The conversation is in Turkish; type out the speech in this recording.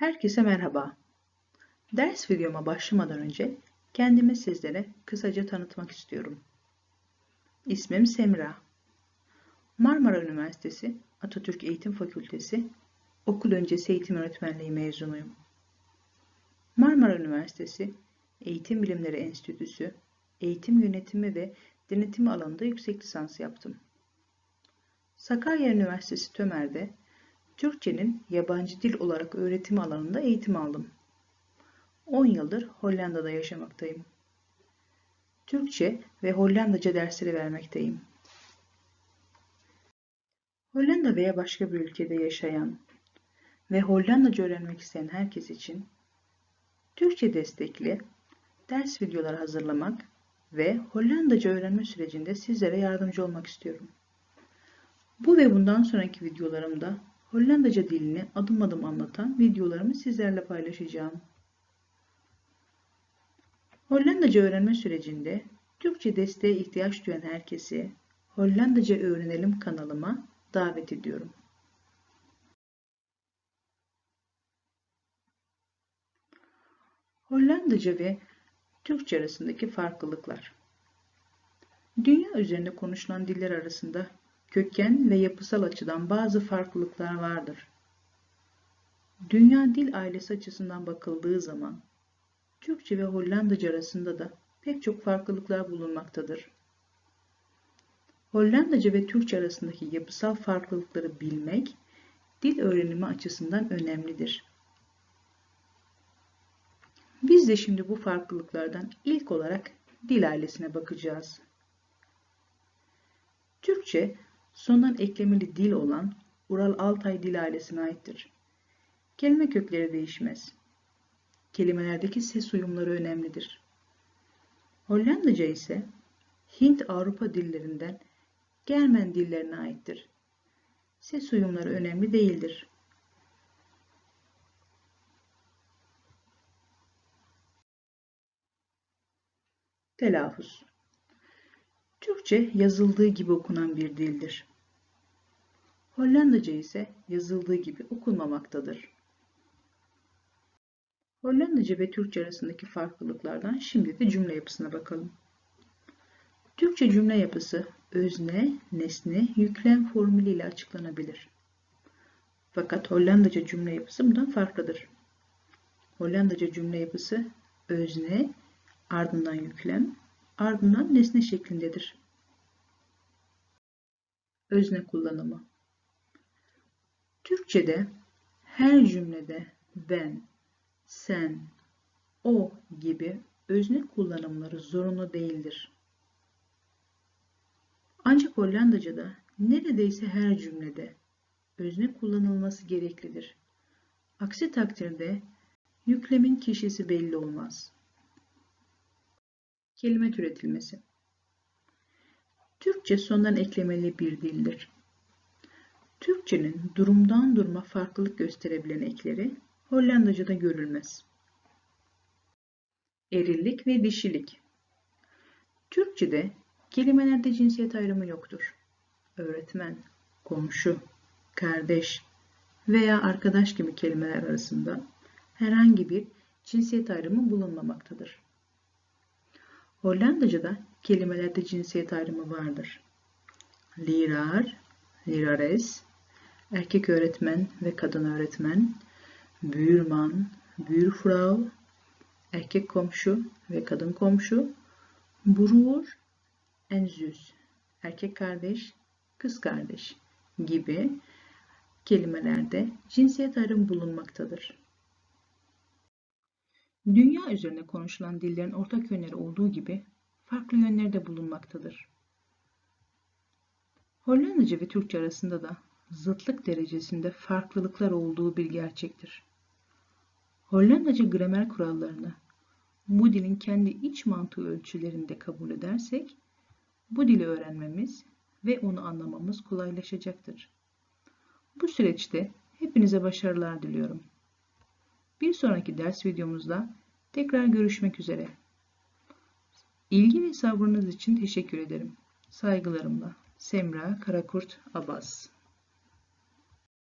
Herkese merhaba. Ders videoma başlamadan önce kendimi sizlere kısaca tanıtmak istiyorum. İsmim Semra. Marmara Üniversitesi Atatürk Eğitim Fakültesi Okul Öncesi Eğitim Öğretmenliği mezunuyum. Marmara Üniversitesi Eğitim Bilimleri Enstitüsü Eğitim Yönetimi ve Denetimi alanında yüksek lisans yaptım. Sakarya Üniversitesi Tömer'de Türkçenin yabancı dil olarak öğretimi alanında eğitim aldım. 10 yıldır Hollanda'da yaşamaktayım. Türkçe ve Hollandaca dersleri vermekteyim. Hollanda veya başka bir ülkede yaşayan ve Hollandaca öğrenmek isteyen herkes için Türkçe destekli ders videoları hazırlamak ve Hollandaca öğrenme sürecinde sizlere yardımcı olmak istiyorum. Bu ve bundan sonraki videolarımda Hollandaca dilini adım adım anlatan videolarımı sizlerle paylaşacağım. Hollandaca öğrenme sürecinde Türkçe desteğe ihtiyaç duyan herkesi Hollandaca Öğrenelim kanalıma davet ediyorum. Hollandaca ve Türkçe arasındaki farklılıklar Dünya üzerinde konuşulan diller arasında köken ve yapısal açıdan bazı farklılıklar vardır. Dünya dil ailesi açısından bakıldığı zaman Türkçe ve Hollandaca arasında da pek çok farklılıklar bulunmaktadır. Hollandaca ve Türkçe arasındaki yapısal farklılıkları bilmek dil öğrenimi açısından önemlidir. Biz de şimdi bu farklılıklardan ilk olarak dil ailesine bakacağız. Türkçe sondan eklemeli dil olan Ural-Altay dil ailesine aittir. Kelime kökleri değişmez. Kelimelerdeki ses uyumları önemlidir. Hollandaca ise Hint-Avrupa dillerinden Germen dillerine aittir. Ses uyumları önemli değildir. Telaffuz Türkçe yazıldığı gibi okunan bir dildir. Hollandaca ise yazıldığı gibi okunmamaktadır. Hollandaca ve Türkçe arasındaki farklılıklardan şimdi de cümle yapısına bakalım. Türkçe cümle yapısı özne, nesne, yüklem formülü ile açıklanabilir. Fakat Hollandaca cümle yapısı bundan farklıdır. Hollandaca cümle yapısı özne, ardından yüklem, ardından nesne şeklindedir. Özne kullanımı Türkçe'de her cümlede ben, sen, o gibi özne kullanımları zorunlu değildir. Ancak Hollandaca'da neredeyse her cümlede özne kullanılması gereklidir. Aksi takdirde yüklemin kişisi belli olmaz. Kelime türetilmesi Türkçe sondan eklemeli bir dildir. Türkçenin durumdan duruma farklılık gösterebilen ekleri Hollandaca'da görülmez. Erillik ve dişilik Türkçe'de kelimelerde cinsiyet ayrımı yoktur. Öğretmen, komşu, kardeş veya arkadaş gibi kelimeler arasında herhangi bir cinsiyet ayrımı bulunmamaktadır. Hollandaca'da kelimelerde cinsiyet ayrımı vardır. Lirar, lirares, erkek öğretmen ve kadın öğretmen, buurman, buurvrouw, erkek komşu ve kadın komşu, broer en zus, erkek kardeş, kız kardeş gibi kelimelerde cinsiyet ayrımı bulunmaktadır. Dünya üzerinde konuşulan dillerin ortak yönleri olduğu gibi farklı yönleri de bulunmaktadır. Hollandaca ve Türkçe arasında da zıtlık derecesinde farklılıklar olduğu bir gerçektir. Hollandaca gramer kurallarını bu dilin kendi iç mantığı ölçülerinde kabul edersek, bu dili öğrenmemiz ve onu anlamamız kolaylaşacaktır. Bu süreçte hepinize başarılar diliyorum. Bir sonraki ders videomuzda tekrar görüşmek üzere. İlgi ve sabrınız için teşekkür ederim. Saygılarımla Semra Karakurt Abbas